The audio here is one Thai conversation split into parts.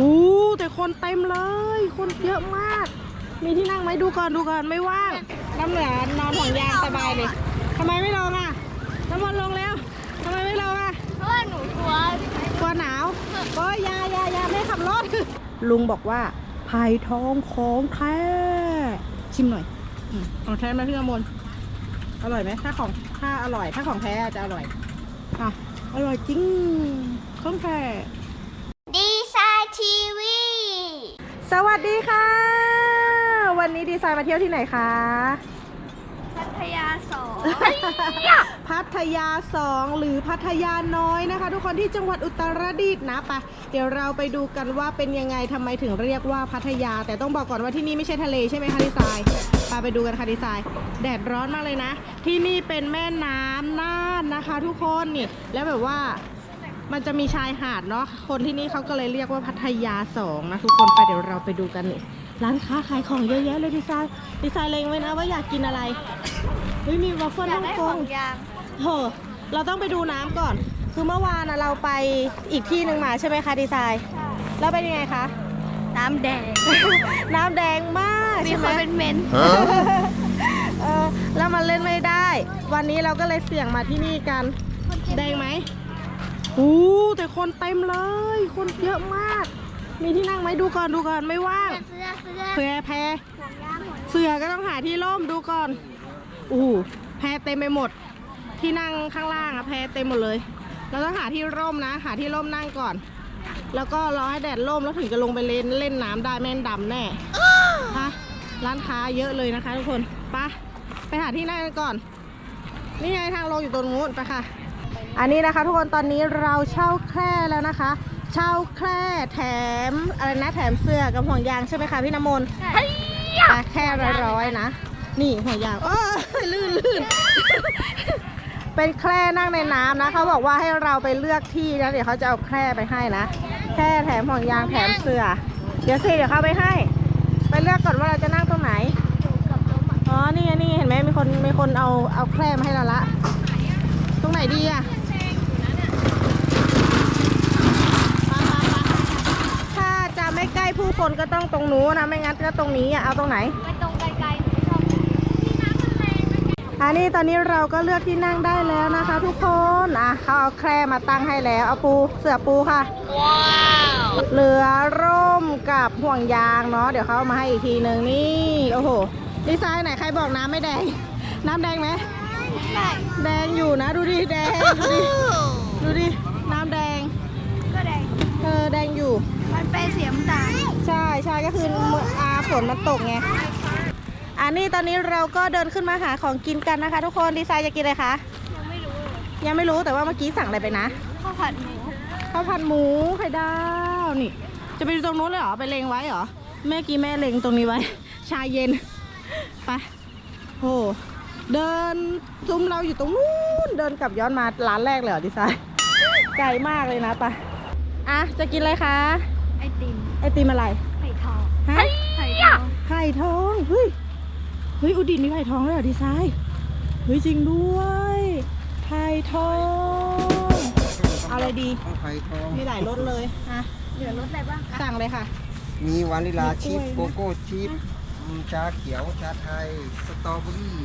อู้แต่คนเต็มเลย คนเยอะมาก มีที่นั่งไหมดูก่อนดูก่อนไม่ว่างน้ำเหลือนอนห่วงยางสบายเลยทำไมไม่ลงอะน้ำมันลงแล้วทำไมไม่ลงอะเพราะว่าหนูกลัวกลัวหนาวก็ยายายาไม่ขับรถลุงบอกว่าไผ่ทองของแท้ชิมหน่อยอมของแท้ไหมพี่กมลอร่อยไหมถ้าของถ้าอร่อย ถ้าของแท้จะอร่อยอะอร่อยจริงของแท้ สวัสดีค่ะ วันนี้ดีไซน์มาเที่ยวที่ไหนคะ พัทยาสองพัทยาสองหรือพัทยาน้อยนะคะ ทุกคนที่จังหวัดอุตรดิตถ์นะไปะเดี๋ยวเราไปดูกันว่าเป็นยังไงทำไมถึงเรียกว่าพัทยา แต่ต้องบอกก่อนว่าที่นี่ไม่ใช่ทะเลใช่ไหมคะดีไซน์ไปไปดูกันค่ะดีไซน์แดดร้อนมากเลยนะ ที่นี่เป็นแม่น้ำน่านนะคะ ทุกคนนี่แล้วแบบว่า มันจะมีชายหาดเนาะ คนที่นี่เขาก็เลยเรียกว่าพัทยาสองนะทุกคนไปเดี๋ยวเราไปดูกันนี่ร้านค้าขายของเยอะแยะเลยดีไซน์ดีไซน์เลงไว้นะว่าอยากกินอะไรเฮ้ยมีวัฟเฟิลอยาฮ่กองได้กของงยางเฮ้อเราต้องไปดูน้ำก่อน คือเมื่อวานนะเราไปอีกที่หนึ่งมาใช่ไหมคะดีไซน์แล้วเป็นยังไงคะน้ำแดง น้ำแดงมากมีใช่คไหมนเป็นเมนเออแล้วมันเล่นไม่ได้ วันนี้เราก็เลยเสี่ยงมาที่นี่กัน แดงไหม อู้แต่คนเต็มเลย คนเยอะมาก มีที่นั่งไหมดูก่อนดูก่อนไม่ว่างเสื้อเสื้อเผื่อแพหนังยางหมดเสือก็ต้องหาที่ร่มดูก่อนอู้แพเต็มไปหมด ที่นั่งข้างล่างอะแพเต็มหมดเลยเราต้องหาที่ร่มนะ หาที่ร่มนั่งก่อน แล้วก็รอให้แดดร่มแล้วถึงจะลงไปเล่นเล่นน้ำได้แม่นดำแน่ฮะร้านค้าเยอะเลยนะคะทุกคนไปะไปหาที่นั่งกันก่อน นี่ไงทางลงอยู่ตรงนู้นไปค่ะ อันนี้นะคะ ทุกคนตอนนี้เราเช่าแคร่แล้วนะคะ เช่าแคร่แถมอะไรนะแถมเสื้อกับห่วงยางใช่ไหมคะพี่น้ำมนต์ใช่อะแค่ร้อยๆนะ นี่หัวยางโอ้ยลื่นลื่นเป็นแคร่นั่งในน้ำนะเขาบอกว่าให้เราไปเลือกที่นะเดี๋ยวเขาจะเอาแคร่ไปให้นะแค่แถมห่วงยางแถมเสือเดี๋ยวสิเดี๋ยวเขาไปให้ ไปเลือกก่อนว่าเราจะนั่งตรงไหนกับลมอะอ๋อนี่ไงนี่ไงเห็นไหมมีคนมีคนเอาเอาแคร่มาให้เราละ ตรงไหนดีอะไปไปไปถ้าจะไม่ใกล้ผู้ค นก็ต้องตรงนู้นนะไม่งั้นก็ตรงนี้อะเอาตรงไหนไม่ตรงไกลๆหนูชอบมีน้ำมันแรงนะอันนี้ตอนนี้เราก็เลือกที่นั่งได้แล้วนะคะ ทุกคนอะเขาเอาแคร่มาตั้งให้แล้วเอาปูเสือปูค่ะ ว้าวเหลือร่มกับห่วงยางเนาะเดี๋ยวเขาเอามาให้อีกทีหนึ่งนี่โอ้โหดีไซน์ไหนใครบอกน้ำไม่แดง น้ำแดงไหมได้แดงอยู่นะดูดิแดงดูดิดูดิน้ำแดงก็แดงเออแดงอยู่ มันเป็นเสียมตาลใช่ใช่ก็คือเมื่ออาฝนมันตกไงอันนี้ตอนนี้เราก็เดินขึ้นมาหาของกินกันนะคะ ทุกคนดีไซน์จะกินอะไรคะยังไม่รู้เลยยังไม่รู้แต่ว่าเมื่อกี้สั่งอะไรไปนะข้าวผัดหมูข้าวผัดหมูไข่ดาวนี่ จะไปดูตรงนู้นเลยเหรอไปเลงไว้เหรอแม่กี้แม่เลงตรงนี้ไว้ ชาเย็นไปโหเดินซุ้มเราอยู่ตรงนู้นเดินกลับย้อนมาร้านแรกเลยเหรอดีไซน์ไกลมากเลยนะไปอะจะกินอะไรคะ ไอติมไอติมอะไรไข่ทองฮะไข่ทองไผ่ทองเฮ้ยเฮ้ยอุดินมีไผ่ทองเลยเหรอดีไซน์เฮ้ยจริงด้วยไผ่ทองเอาอะไรดีข้าวไข่ทอง มีหลายรสเลยอะเหลือรสอะไรบ้างคะสั่งเลยค่ะ มีวานิลามีกล้วยชิพนะโกโก้ชิพอืมชาเขียวชาไทย สตรอเบอรี่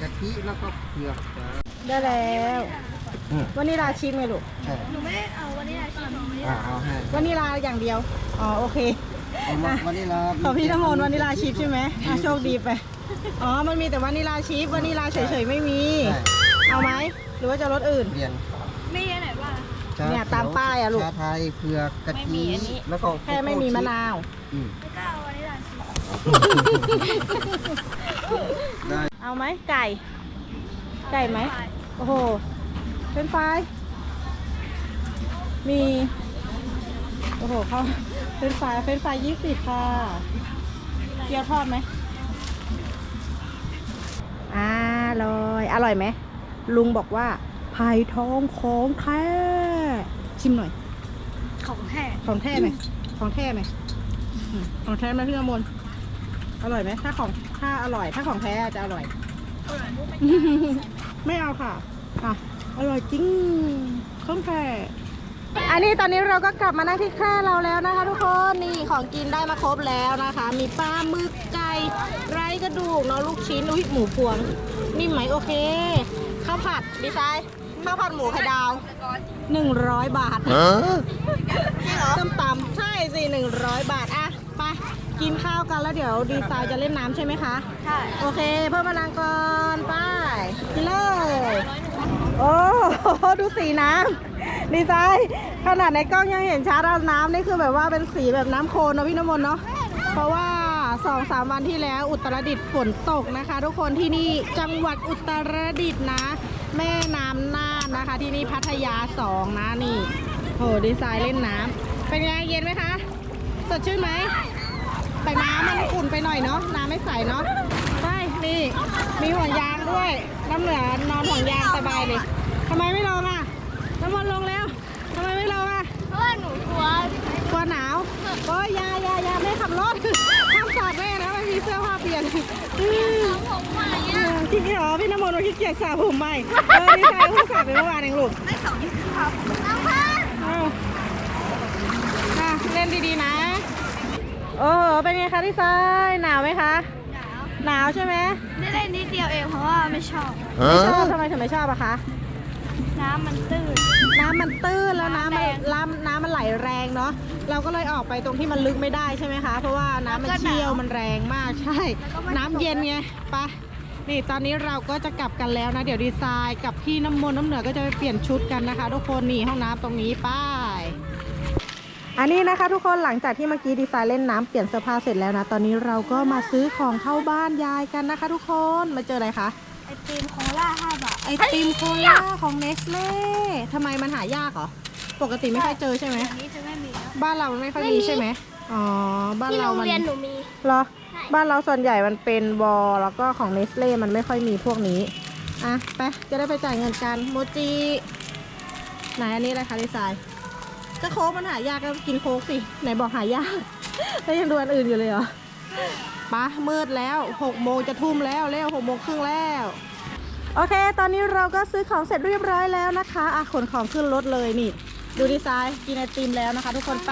กะทิแล้วก็เผือกจ้าได้แล้ว อืม วานิลาชีสไหมลูกใช่หนูไม่ได้เอาวันนี้อาชีพหนูไม่ได้อ่าเอาให้วานิลาอย่างเดียวอ๋อโอเค เอามาอะวานิลาขอพี่น้ำมนต์วานิลาชีสใช่ไหมอะโชคดีไป อ๋อ มันมีแต่วานิลาชีสวานิลาเฉยๆไม่มี ใช่เอาไหม หรือว่าจะรสอื่น เรียนไม่ได้ไหนว่าชาเนี่ยขีวตามป้ายอะลูก ชาไทยเผือกกะไม่ทิมีอันนี้แล้วก็แค่ไม่มีมะนาว อืมแล้วก็เอาวันนี้อาชีพได้เอาไหมไก่ ไก่ไหม โอ้โห เป็นไฟรายมี โอ้โหเขาเป็นไฟรายเป็นไฟยี่สิบค่ะ เกี๊ยวทอดไหมอร่อย อร่อยไหม ลุงบอกว่าไผ่ทองของแท้ ชิมหน่อย ของแท้ ของแท้ไหม ของแท้ไหมอืมของแท้ไหมพี่กมลอร่อยไหม ถ้าของถ้าอร่อย ถ้าของแท้จะอร่อย ไม่เอาค่ะอะ อร่อยจริงข้องแค่อันนี้ตอนนี้เราก็กลับมานั่งที่แคร่เราแล้วนะคะ ทุกคนของกินได้มาครบแล้วนะคะ มีปลาหมึกไก่ไร้กระดูกเนาะลูกชิ้นอุ้ยหมูพวงนิ่มไหมโอเคข้าวผัดดีไซน์ข้าวผัดหมูไข่ดาว 100 บาทส้มตำใช่สิ100 บาทอะไปกินข้าวกันแล้วเดี๋ยวดีไซน์จะเล่นน้ำใช่ไหมคะ ใช่ โอเค เพิ่มพลังก่อนไปกินเลย โอ้ดูสีน้ำดีไซน์ขนาดในกล้องยังเห็นชัดแล้วน้ำนี่คือแบบว่าเป็นสีแบบน้ำโคลนนะพี่น้ำมนเนาะเพราะว่าสองสามวันที่แล้วอุตรดิตถ์ฝนตกนะคะ ทุกคนที่นี่จังหวัดอุตรดิตถ์นะ แม่น้ำน่านนะคะ ที่นี่พัทยาสองนะนี่โหดีไซน์เล่นน้ำเป็นไงเย็นไหมคะ สดชื่นไหมแต่น้ำมันขุ่นไปหน่อยเนาะน้ำไม่ใสเนาะ นี่ มีห่วงยางด้วย น้ำเหลือนอนห่วงยางสบายเลยทำไมไม่ลงอะ น้ำมันลงแล้วทำไมไม่ลงอะ เพราะว่าหนูกลัวกลัวหนาวโอ้ยอยาอยาอยาไม่ขับรถห้ามสาดแม่นะไม่มีเสื้อผ้าเปลี่ยนอืมผมใหม่เออะอขี้เกียจเหรอพี่น้ำมนต์ว่าขี้เกียจสระผมใหม่เออดีใจเพิ่งสระไปเมื่อวานเองลูกไม่สองที่ครับน้ำพันเอาอะเล่นดีๆนะ โอ้โหเป็นไงคะที่ซายหนาวไหมคะ หนาวหนาวใช่ไหมได้เล่นนิดเดียวเองเพราะว่าไม่ชอบ ไม่ชอบทำไมถึงไม่ชอบอะคะ น้ำมันตื้น น้ำมันตื้นแล้วน้ำมันน้ำแรงน้ำน้ำมันไหลแรงเนาะ เราก็เลยออกไปตรงที่มันลึกไม่ได้ใช่ไหมคะ เพราะว่าน้ำมันแล้วก็หนาวเชี่ยวมันแรงมากใช่แล้วก็ไม่น้ำเย็นไงไปะนี่ตอนนี้เราก็จะกลับกันแล้วนะ เดี๋ยวดีไซน์กับพี่น้ำมนต์น้ำเหนือก็จะไปเปลี่ยนชุดกันนะคะ ทุกคนนี่ห้องน้ำตรงนี้ไป้าย อันนี้นะคะทุกคนหลังจากที่เมื่อกี้ดีไซน์เล่นน้ำเปลี่ยนเสื้อผ้าเสร็จแล้วนะ ตอนนี้เราก็มาซื้อของเข้าบ้านยายกันนะคะ ทุกคนมาเจออะไรคะไอติมโคล่าห้าบาทไอติมโคล่าของเนสเล่ทำไมมันหายากเหรอปกติไม่ค่อยเจอใช่ไหมอันนี้จะไม่มีแล้วบ้านเรามันไม่ค่อยไม่มีมีใช่ไหมอ๋อบ้านที่เราโรงมันเรียนหนูมีเหรอใช่บ้านเราส่วนใหญ่มันเป็นบอลแล้วก็ของเนสเล่มันไม่ค่อยมีพวกนี้อะไปจะได้ไปจ่ายเงินกันโมจิไหนอันนี้อะไรคะดีไซน์ ก็โค้กมันหายากก็กินโค้กสิ ไหนบอกหายาก แล้วยังดูอันอื่นอยู่เลยเหรอปะมืดแล้วหกโมงจะทุ่มแล้วเร็วหกโมงครึ่งแล้ว โอเค ตอนนี้เราก็ซื้อของเสร็จเรียบร้อยแล้วนะคะอะขนของขึ้นรถเลยนี่ ดูดีไซน์กินไอติมแล้วนะคะ ทุกคนไป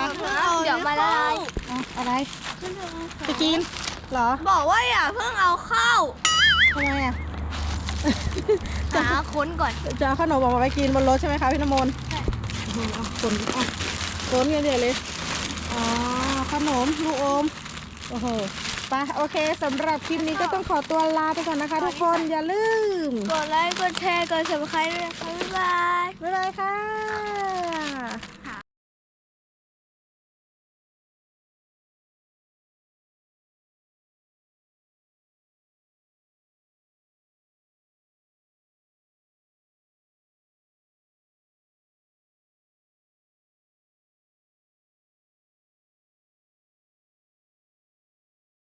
เดี๋ยวมาละลายอะอะไรจะกินเหรอบอกว่าอย่าเพิ่งเอาเข้าทำไมอะหาค้นก่อนจะเอาขนมออกมาไปกินบนรถใช่ไหมคะพี่น้ำมนต์โอ้โห เอาขนเอาขนกันใหญ่เลย อ๋อ ขนม ลูกอม โอ้โหไปโอเคสำหรับคลิปนี้ก็ต้องขอตัวลาไปก่อนนะคะ ทุกคน อย่าลืม กดไลค์ กดแชร์ กด subscribe ด้วยนะคะบ๊ายบาย บ๊ายบายค่ะ